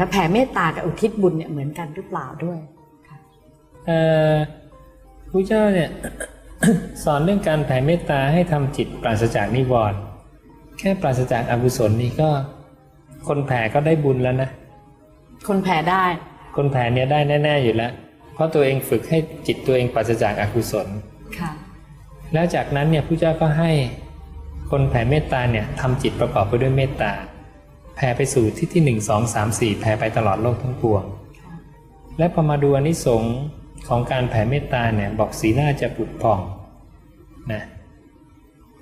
คะแผ่เมตตากับอุทิศบุญเนี่ยเหมือนกันหรือเปล่าด้วยค่ะเอ่อพระเจ้าเนี่ยสอนเรื่องการแผ่เมตตาให้ทำจิตปราศจากนิวรณ์แค่ปราศจากอกุศลนี่ก็ คนแผ่ก็ได้บุญแล้วนะ คนแผ่ได้ คนแผ่เนี่ยได้แน่ๆอยู่แล้ว เพราะตัวเองฝึกให้จิตตัวเองปราศจากอกุศลค่ะแล้วจากนั้นเนี่ยพระเจ้าก็ให้คนแผ่เมตตาเนี่ยทำจิตประกอบไปด้วยเมตตา แผ่ไปสู่ที่ที่หนึ่งสองสามสี่แผ่ไปตลอดโลกทั้งปวง และพอมาดูอนิสงส์ของการแผ่เมตตาเนี่ยบอกสีหน้าจะผุดผ่องนะ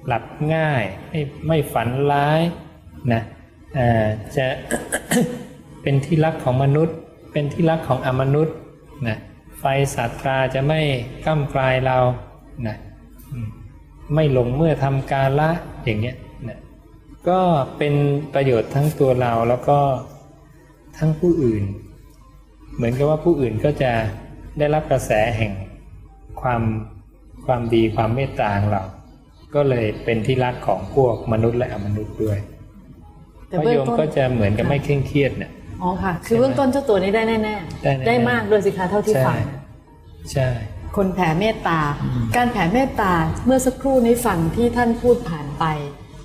หลับง่ายไม่ไม่ฝันร้ายนะจะเป็นที่รักของมนุษย์ เป็นที่รักของอมนุษย์นะไฟศาสตราจะไม่ก้ำกลายเรานะไม่หลงเมื่อทำการละอย่างเงี้ย ก็เป็นประโยชน์ทั้งตัวเราแล้วก็ทั้งผู้อื่น เหมือนกับว่าผู้อื่นก็จะได้รับกระแสแห่งความความดีความเมตตาของเรา ก็เลยเป็นที่รักของพวกมนุษย์และอมนุษย์ด้วยแต่เพราะเบื้อโยงมต้นก็จะเหมือนกับไม่เคร่งเครียดเนี่ยอ๋อค่ะ คือเบื้องต้นเจ้าตัวนี้ได้แน่ได้ๆแน่ๆได้มากด้วยสิคะเท่าที่ใช่ฟังใช่ คนแผ่เมตตาอืมการแผ่เมตตาเมื่อสักครู่นี้ฟังที่ท่านพูดผ่านไป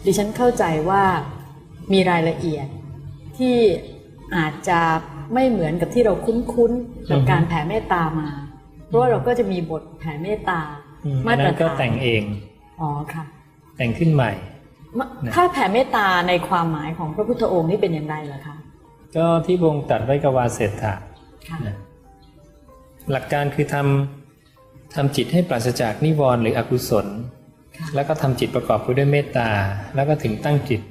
ดิฉันเข้าใจว่ามีรายละเอียดที่อาจจะไม่เหมือนกับที่เราคุ้นๆกับการแผ่เมตตามา เพราะว่าเราก็จะมีบทแผ่เมตตาอืมมาอันตรนั้นก็ฐานแต่งเองอ๋อค่ะ แต่งขึ้นใหม่มะนะถ้าแผ่เมตตาในความหมายของพระพุทธองค์นี่เป็นอย่างไรล่ะคะก็ที่วงตัดไว้กับวาเศรษฐะค่ะนะหลักการคือทำทำจิตให้ปราศจากนิวรณ์หรืออกุศลค่ะ แล้วก็ทำจิตประกอบไปด้วยเมตตา แล้วก็ถึงตั้งจิต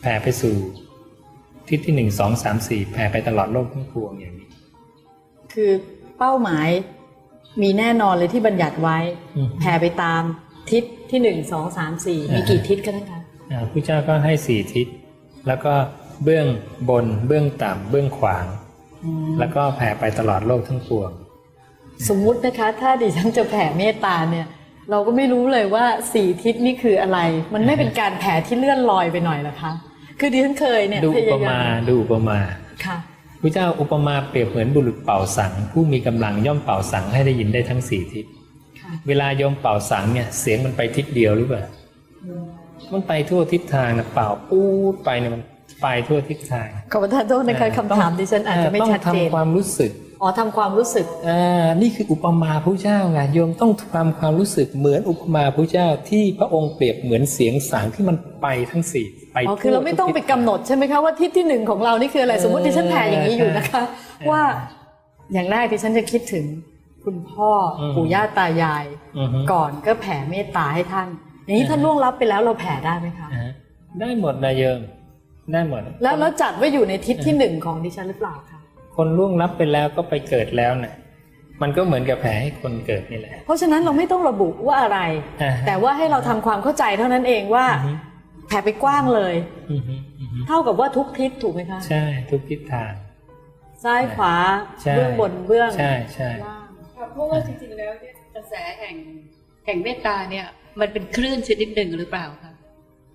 แผ่ไปสู่ทิศที่หนึ่งสองสามสี่แผ่ไปตลอดโลกทั้งปวงอย่างนี้ คือเป้าหมายมีแน่นอนเลยที่บัญญัติไว้อืมแผ่ไปตามทิศที่หนึ่งสองสามสี่มีกี่ทิศกันนะคะอ่าพระเจ้าก็ให้สี่ทิศ แล้วก็เบื้องบน เบื้องต่ำเบื้องขวางอืมแล้วก็แผ่ไปตลอดโลกทั้งปวง สมมุตินะคะ ถ้าดิฉันจะแผ่เมตตาเนี่ย เราก็ไม่รู้เลยว่าสี่ทิศนี่คืออะไร มันไม่เป็นการแผ่ที่เลื่อนลอยไปหน่อยเหรอคะ คือดิฉันเคยเนี่ยดูพอุปยายามาดูอุปมาค่ะพระเจ้าอุปมาเปรียบเหมือนบุรุษเป่าสัง ผู้มีกำลังย่อมเป่าสังให้ได้ยินได้ทั้งสี่ทิศค่ะเวลาโยมเป่าสังเนี่ยเสียงมันไปทิศเดียวหรือเปล่าอืมมันไปทั่วทิศทางนะเป่าปู๊ดไปเนี่ยมันไปทั่วทิศทางขอประทานโทษนะคะเออคำถามดิฉันอาจจะไม่ต้องชัดเจนทำความรู้สึก อ๋อทำความรู้สึกอ่านี่คืออุปมาพระเจ้าไงโยมต้องทำความรู้สึกเหมือนอุปมาพระเจ้าที่พระองค์เปรียบเหมือนเสียงสังที่มันไปทั้งสี่ไปอ๋อคือเราไม่ต้องไปกำหนดใช่ไหมคะว่าทิศที่หนึ่งของเรานี่คืออะไรสมมติดิฉันแผ่อย่างนี้อยู่นะคะ ว่าอย่างแรกดิฉันจะคิดถึงคุณพ่ออปู่ย่าตายายอือฮึก่อนก็แผ่เมตตาให้ท่าน อย่างนี้ท่านล่วงลับไปแล้วเราแผ่ได้ไหมคะอ่าฮะได้หมดนะโยมได้หมดแล้วแล้วจัดไว้อยู่ในทิศที่หนึ่งของดิฉันหรือเปล่าคะ คนล่วงลับไปแล้วก็ไปเกิดแล้วนะมันก็เหมือนกับแผลให้คนเกิดนี่แหละ เพราะฉะนั้นเราไม่ต้องระบุว่าอะไรอ่าฮะแต่ว่าให้เราทำความเข้าใจเท่านั้นเองว่าอือฮึแผ่ไปกว้างเลยอือฮึอือฮึเท่ากับว่าทุกทิศถูกไหมคะ ใช่ ทุกทิศทาง ซ้ายขวาใช่เบื้องบนเบื้อง ใช่ใช่ล่างค่ะเพราะว่าจริงๆแล้วเนี่ยกระแสแห่งแห่งเมตตาเนี่ย มันเป็นคลื่นชนิดหนึ่งหรือเปล่าคะ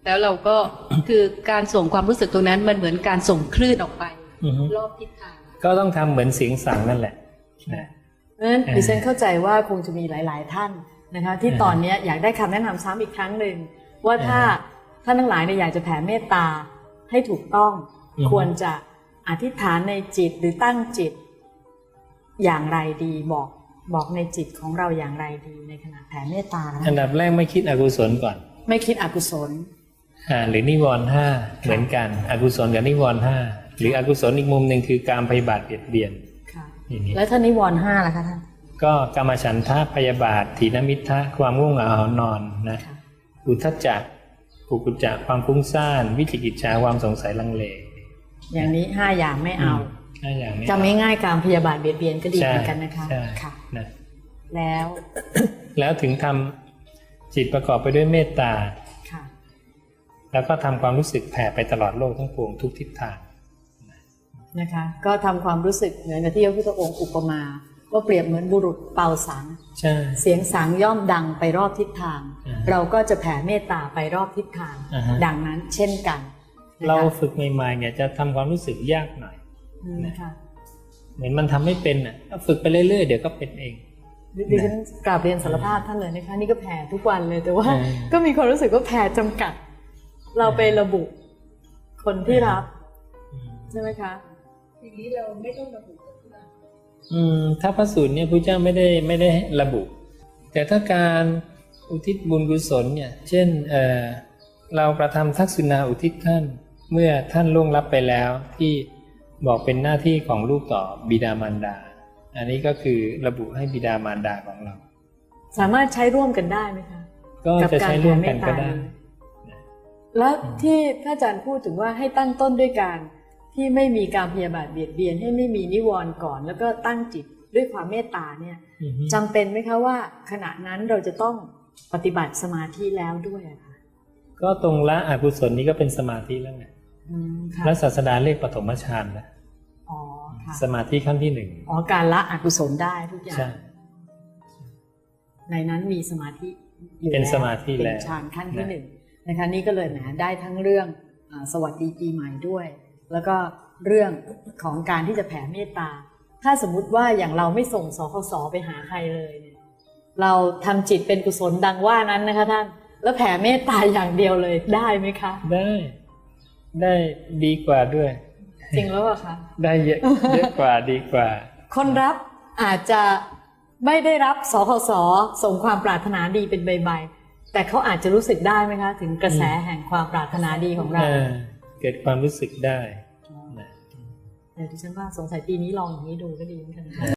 แล้วเราก็คือการส่งความรู้สึกตรงนั้นมันเหมือนการส่งคลื่นออกไปอือฮึรอบทิศทาง ก็ต้องทำเหมือนเสียงสั่งนั่นแหละนะเพราะฉะนั้นอ่าดิฉันเข้าใจว่าคงจะมีหลาย ๆ ท่านนะคะที่อ่าตอนเนี้ยอยากได้คำแนะนำซ้ำอีกครั้งหนึ่งว่าถ้าอ่าท่านทั้งหลายเนี่ยอยากจะแผ่เมตตาให้ถูกต้องอือฮึควรจะอธิษฐานในจิตหรือตั้งจิต อย่างไรดีบอกบอกในจิตของเราอย่างไรดีในขณะแผ่เมตตานะอันดับแรกไม่คิดอกุศลก่อน ไม่คิดอกุศลอ่าหรือนิวรณ์ห้าเหมือนกัน อกุศลกับนิวรณ์ห้า หรืออกุศลอีกมุมหนึ่งคือการพยาบาทเบียดเบียนค่ะอย่างนี้แล้วท่านิวรณ์ห้าล่ะคะท่านก็กรรมฉันทะพยาบาทถีนมิทะความง่วงเหงาหานอนนะค่ะอุทจจะกุกุจจะความฟุ้งซ่าน วิจิกิจฉาความสงสัยลังเล อย่างนี้ห้าอย่างไม่เอาห้าอย่างนี้จำง่ายๆการพยาบาทเบียดเบียนก็ดีเหมือนกันนะคะใช่ค่ะนะแล้ว แล้วถึงทำจิตประกอบไปด้วยเมตตาค่ะแล้วก็ทำความรู้สึกแผ่ไปตลอดโลกทั้งปวงทุกทิศทาง นะคะก็ทำความรู้สึกเหมือนกับที่พระพุทธองค์อุปมาว่าเปรียบเหมือนบุรุษเป่าสังใช่เสียงสังย่อมดังไปรอบทิศทางอ่าเราก็จะแผ่เมตตาไปรอบทิศทางอ่าฮะดังนั้นเช่นกันนะคะเราฝึกใหม่ๆเนี่ยจะทำความรู้สึกยากหน่อยออืมค่ะเหมือนมันทำไม่เป็นอะก็ฝึกไปเรื่อยๆเดี๋ยวก็เป็นเองดิดิฉันกราบเรียนสารภาพท่านเลยนะคะนี่ก็แผ่ทุกวันเลยแต่ว่าอืมก็มีความรู้สึกว่าแผ่จำกัด เราไประบุคนที่รับอืมใช่ไหมคะ ทีนี้เราไม่ต้องระบุก็ได้อืมถ้าพระสูตรเนี่ยพระเจ้าไม่ได้ไม่ได้ระบุ แต่ถ้าการอุทิศบุญกุศลเนี่ย เช่นเออเราประทำทักษิณาอุทิศท่านเมื่อท่านล่วงลับไปแล้วที่บอกเป็นหน้าที่ของลูกต่อบิดามารดา อันนี้ก็คือระบุให้บิดามารดาของเรา สามารถใช้ร่วมกันได้ไหมคะก็จะใช้ร่วมกันก็ได้ แล้วที่ท่านอาจารย์พูดถึงว่าให้ตั้งต้นด้วยการ ที่ไม่มีการพยาบาทเบียดเบียนให้ไม่มีนิวรณ์ก่อน แล้วก็ตั้งจิตด้วยความเมตตาเนี่ยอือฮึจำเป็นไหมคะว่าขณะนั้นเราจะต้องปฏิบัติสมาธิแล้วด้วยอะค่ะก็ตรงละอกุศลนี้ก็เป็นสมาธิแล้วไงอืมค่ะพระศาสดาเรียกปฐมฌานนะอ๋อค่ะสมาธิขั้นที่หนึ่งอ๋อการละอกุศลได้ทุกอย่างใช่ในนั้นมีสมาธิอยู่เป็นแล้วสมาธิเป็แล้นวฌานขั้นที่นะหนึ่งนะคะนี่ก็เลยแหมได้ทั้งเรื่องอาสวัสดีปีใหม่ด้วย แล้วก็เรื่องของการที่จะแผ่เมตตา ถ้าสมมุติว่าอย่างเราไม่ส่งสคสไปหาใครเลยเนี่ย เราทำจิตเป็นกุศลดังว่านั้นนะคะท่าน แล้วแผ่เมตตาอย่างเดียวเลยได้ไหมคะ ได้ ได้ดีกว่าด้วย จริงแล้วอะคะ ได้เยอะเยอะกว่าดีกว่า คนรับอาจจะไม่ได้รับสคสส่งความปรารถนาดีเป็นใบๆแต่เขาอาจจะรู้สึกได้ไหมคะ ถึงกระแสแห่งความปรารถนาดีของเรา เกิดความรู้สึกได้เดี๋ยวดิฉันว่าสงสัยปีนี้ลองอย่างนี้ดูก็ดีเหมือนกัน